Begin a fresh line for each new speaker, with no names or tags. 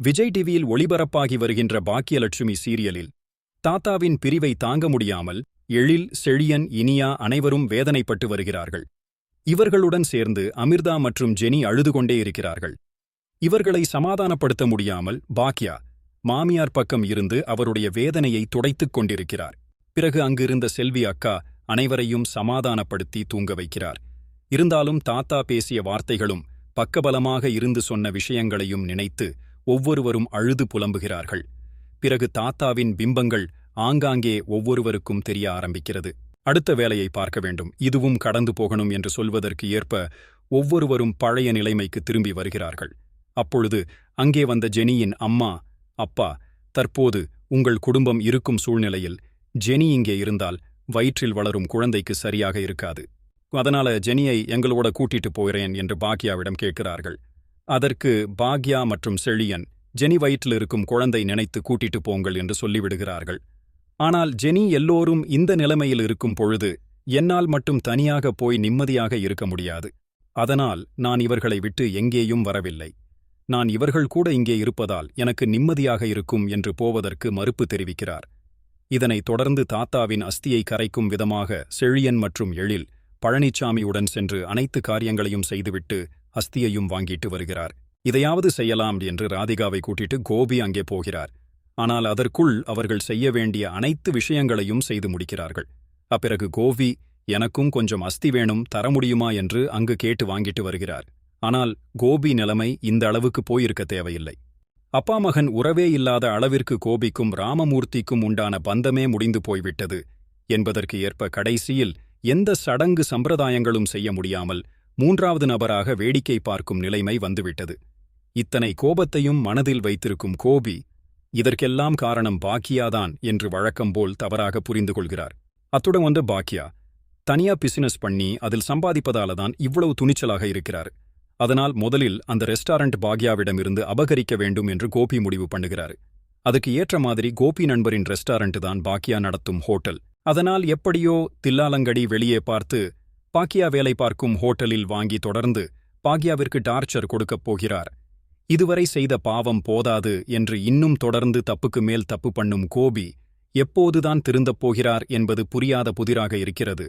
விஜய் டிவியில் ஒளிபரப்பாகி வருகின்ற பாக்கியலட்சுமி சீரியலில் தாத்தாவின் பிரிவை தாங்க முடியாமல் எழில் செழியன் இனியா அனைவரும் வேதனைப்பட்டு வருகிறார்கள். இவர்களுடன் சேர்ந்து அமிர்தா மற்றும் ஜெனி அழுது கொண்டே இருக்கிறார்கள். இவர்களை சமாதானப்படுத்த முடியாமல் பாக்யா மாமியார் பக்கம் இருந்து அவருடைய வேதனையை துடைத்துக் கொண்டிருக்கிறார். பிறகு அங்கிருந்த செல்வி அக்கா அனைவரையும் சமாதானப்படுத்தி தூங்க வைக்கிறார். இருந்தாலும் தாத்தா பேசிய வார்த்தைகளும் பக்கபலமாக இருந்து சொன்ன விஷயங்களையும் நினைத்து ஒவ்வொருவரும் அழுது புலம்புகிறார்கள். பிறகு தாத்தாவின் பிம்பங்கள் ஆங்காங்கே ஒவ்வொருவருக்கும் தெரிய ஆரம்பிக்கிறது. அடுத்த வேலையை பார்க்க வேண்டும். இதுவும் கடந்து போகணும் என்று சொல்வதற்கு ஏற்ப ஒவ்வொருவரும் பழைய நிலைமைக்கு திரும்பி வருகிறார்கள். அப்பொழுது அங்கே வந்த ஜெனியின் அம்மா அப்பா தற்போது உங்கள் குடும்பம் இருக்கும் சூழ்நிலையில் ஜெனி இங்கே இருந்தால் வயிற்றில் வளரும் குழந்தைக்கு சரியாக இருக்காது. அதனால ஜெனியை எங்களோட கூட்டிட்டு போகிறேன் என்று பாக்யாவிடம் கேட்கிறார்கள். அதற்கு பாக்யா மற்றும் செழியன் ஜெனி வயிற்றில் இருக்கும் குழந்தை நினைத்து கூட்டிட்டு போங்கள் என்று சொல்லிவிடுகிறார்கள். ஆனால் ஜெனி எல்லோரும் இந்த நிலைமையில் இருக்கும் பொழுது என்னால் மட்டும் தனியாக போய் நிம்மதியாக இருக்க முடியாது. அதனால் நான் இவர்களை விட்டு எங்கேயும் வரவில்லை. நான் இவர்கள் கூட இங்கே இருப்பதால் எனக்கு நிம்மதியாக இருக்கும் என்று போவதற்கு மறுப்பு தெரிவிக்கிறார். இதனைத் தொடர்ந்து தாத்தாவின் அஸ்தியை கரைக்கும் விதமாக செழியன் மற்றும் எழில் பழனிச்சாமியுடன் சென்று அனைத்து காரியங்களையும் செய்துவிட்டு அஸ்தியையும் வாங்கிட்டு வருகிறார். இதையாவது செய்யலாம் என்று ராதிகாவை கூட்டிட்டு கோபி அங்கே போகிறார். ஆனால் அதற்குள் அவர்கள் செய்ய வேண்டிய அனைத்து விஷயங்களையும் செய்து முடிக்கிறார்கள். அப்பிறகு கோவி எனக்கும் கொஞ்சம் அஸ்தி வேணும் தர முடியுமா? என்று அங்கு கேட்டு வாங்கிட்டு வருகிறார். ஆனால் கோபி நிலைமை இந்த அளவுக்கு போயிருக்க தேவையில்லை. அப்பா மகன் உறவே இல்லாத அளவிற்கு கோபிக்கும் ராமமூர்த்திக்கும் உண்டான பந்தமே முடிந்து போய்விட்டது. என்பதற்கு ஏற்ப கடைசியில் எந்த சடங்கு சம்பிரதாயங்களும் செய்ய முடியாமல் மூன்றாவது நபராக வேடிக்கை பார்க்கும் நிலைமை வந்துவிட்டது. இத்தனை கோபத்தையும் மனதில் வைத்திருக்கும் கோபி இதற்கெல்லாம் காரணம் பாக்கியாதான் என்று வழக்கம்போல் தவறாக புரிந்து கொள்கிறார். அத்துடன் வந்து பாக்கியா தனியா பிசினஸ் பண்ணி அதில் சம்பாதிப்பதால தான் இவ்வளவு துணிச்சலாக இருக்கிறார். அதனால் முதலில் அந்த ரெஸ்டாரண்ட் பாக்யாவிடமிருந்து அபகரிக்க வேண்டும் என்று கோபி முடிவு பண்ணுகிறார். அதுக்கு ஏற்ற மாதிரி கோபி நண்பரின் ரெஸ்டாரண்ட் தான் பாக்கியா நடத்தும் ஹோட்டல். அதனால் எப்படியோ தில்லாலங்கடி வெளியே பார்த்து பாக்கியா வேலை பார்க்கும் ஹோட்டலில் வாங்கி தொடர்ந்து பாக்யாவிற்கு டார்ச்சர் கொடுக்கப் போகிறார். இதுவரை செய்த பாவம் போதாது என்று இன்னும் தொடர்ந்து தப்புக்கு மேல் தப்பு பண்ணும் கோபி எப்போதுதான் திருந்தப் போகிறார் என்பது புரியாத புதிராக இருக்கிறது.